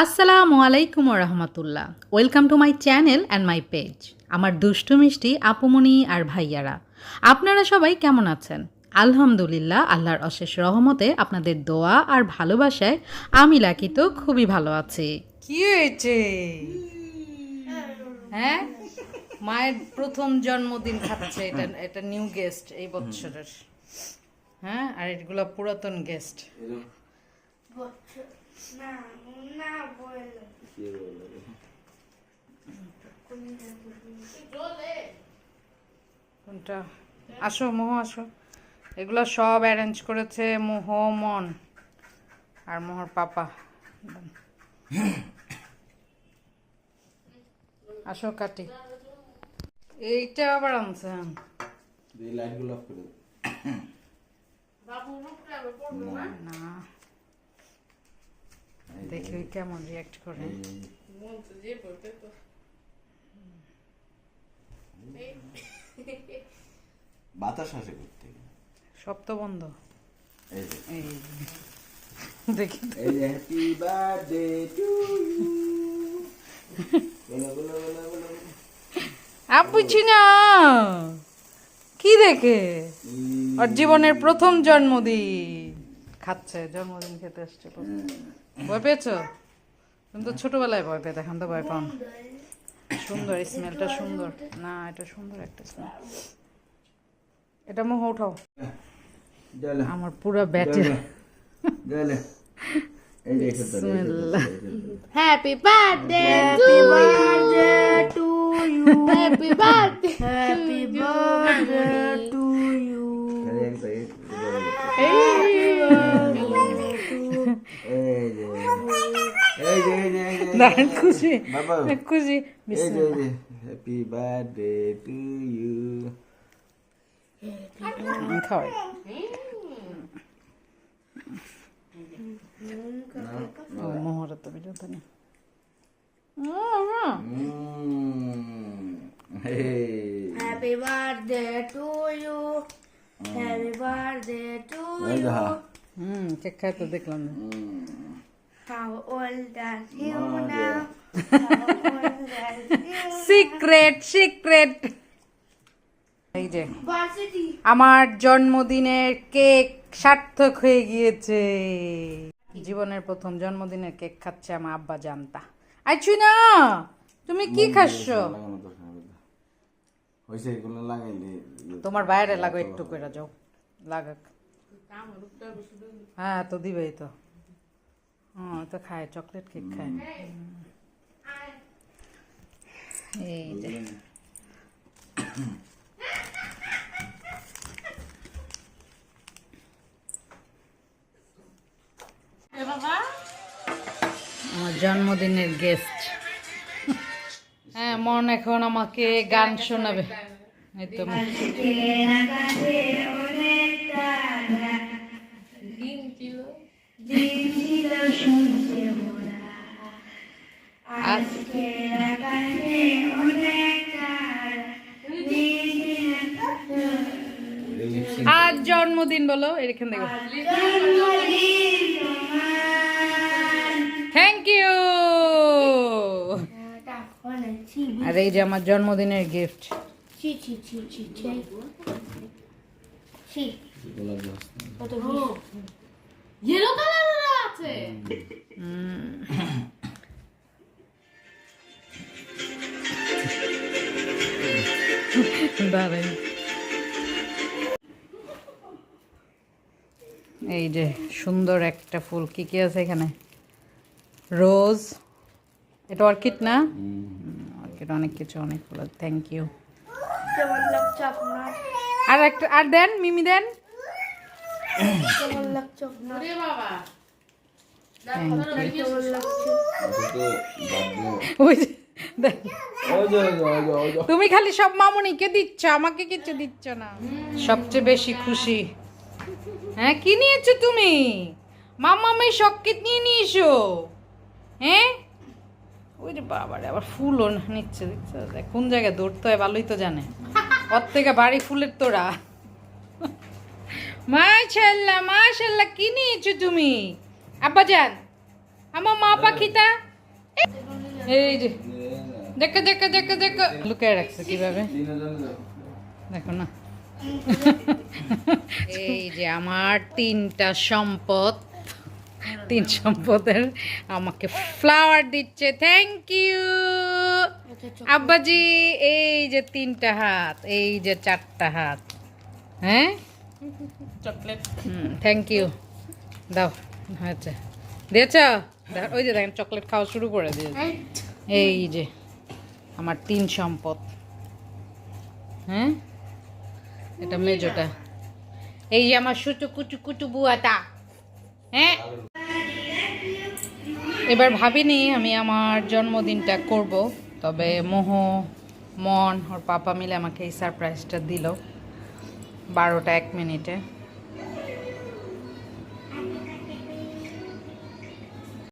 আসসালামু আলাইকুম রহমতুল্লাহ। Welcome to my channel and my page আমার দুষ্টু মিষ্টি আপুমনি আর ভাইয়ারা। আপনারা সবাই কেমন আছেন? আলহামদুলিল্লাহ আল্লাহর অশেষ রহমতে আপনাদের দোয়া আর ভালোবাসায় আমি লাকি তো খুবই ভালো আছি। কি হয়েছে? হ্যাঁ? মায়ের প্রথম জন্মদিন খাচ্ছে এটা এটা নিউ গেস্ট এই বছরের হ্যাঁ? আর এগুলো পুরাতন গেস্ট না না বলো কোনটা? আসো মোহ আসো। এগুলো সব অ্যারেঞ্জ করেছে মোহ মন আর মোহর পাপা। আসো কাটি। এইটা আবার আনছেন এই লাইটগুলো অফ করে দাও। না। দেখি কেমন রিয়াক্ট করে। বাতাস আসে করতে সব তো বন্ধ। এই দেখি। হ্যাপি বার্থডে টু আপুছি না কি দেখে? ওর জীবনের প্রথম জন্মদিন। খাচ্ছে জন্মদিন খেতে আসছে প্রথম। ভয় পেয়েছ? তুমি তো ছোটবেলায় ভয় পেয়ে এখন তো ভয় পাও না। সুন্দর স্মেলটা সুন্দর। না এটা সুন্দর একটা স্মেল এটা মুখ উঠাও। আমার পুরো ব্যাটে চলো চলো এই যে এসে ধরো, এসে ধরো, বিসমিল্লাহ। এসে ধরো। Happy birthday happy birthday to you happy birthday happy birthday to you খালি এক second, এই যে এই যে এই যে এই যে দারুণ খুশি বাবা খুশি এই যে এই যে হ্যাপি বার্থডে টু ইউ খাওয়াই ও মোহরা তো বিরত নেই happy birthday to you happy birthday to এই ইউ দেখা হুম কেক খাই তো দেখলাম না How old are you now? How old are you? Secret secret এই যে আমার জন্মদিনের কেক সার্থক হয়ে গিয়েছে। জীবনের প্রথম জন্মদিনের কেক খাচ্ছে আমার আব্বা জানতা। আইছু না তুমি কি খাচ্ছ? লাগাইলে তোমার বাইরে লাগো একটু করে যাও লাগাক। হ্যাঁ তো দিবেই তো। হ্যাঁ তো খায় চকলেট কেক খায়। এই যে। আমার জন্মদিনের গেস্ট হ্যাঁ মন এখন আমাকে গান শোনাবে। এই তো। আজ জন্মদিন বলো এখান দেখো থ্যাংক ইউ আর এই যে আমার জন্মদিনের গিফট ছি ছি ছি ছি ছি ছি। কত ইয়েলো কালারের আছে এই যে সুন্দর একটা ফুল, কি কি আছে এখানে? রোজ? এটা অর্কিড না? অর্কিড অনেক কিছু, অনেক ফুল থ্যাংক ইউ আর একটা, আর দেন, মিমি দেন। কেমন লাগছে আপনার তুমি খালি সব মামুনিকে দিচ্ছ আমাকে কিছু দিচ্ছ না। সবচেয়ে বেশি খুশি। হ্যাঁ কি নিয়েছো তুমি? মামামি সকেট নিয়ে নিয়েছো। হ্যাঁ? ওই যে বাবারে আবার ফুলও নিচ্ছে দেখছ? দেখ, কোন জায়গায় দৌড়তে হয় ভালোই তো জানে। ওর থেকে বাড়ি ফুলের তোরা মাশাল্লাহ মাশাল্লাহ কি নিয়েছো তুমি? আব্বা যান। আমার মা পাখিটা এই যে দেখো দেখো দেখো দেখো। লুকিয়ে রাখছে কীভাবে? দেখো না। এই যে আমার তিনটা সম্পদ। তিন সম্পদের আমাকে ফ্লাওয়ার দিচ্ছে। থ্যাংক ইউ আব্বাজি এই যে তিনটা হাত এই যে চারটা হাত। হ্যাঁ? চকলেট। হুম থ্যাংক ইউ দাও। আচ্ছা। দিয়েছ? ওই যে দেখেন চকলেট খাওয়া শুরু করে দিয়েছে। এই যে আমার তিন সম্পদ। হ্যাঁ? এটা মেজোটা। এই যে আমার সুটু কুটু কুটু বুয়াটা। হ্যাঁ? এবার ভাবিনি আমি আমার জন্মদিনটা করব তবে মোহ মন ওর পাপা মিলে আমাকে এই সারপ্রাইজটা দিল। বারোটা এক মিনিটে।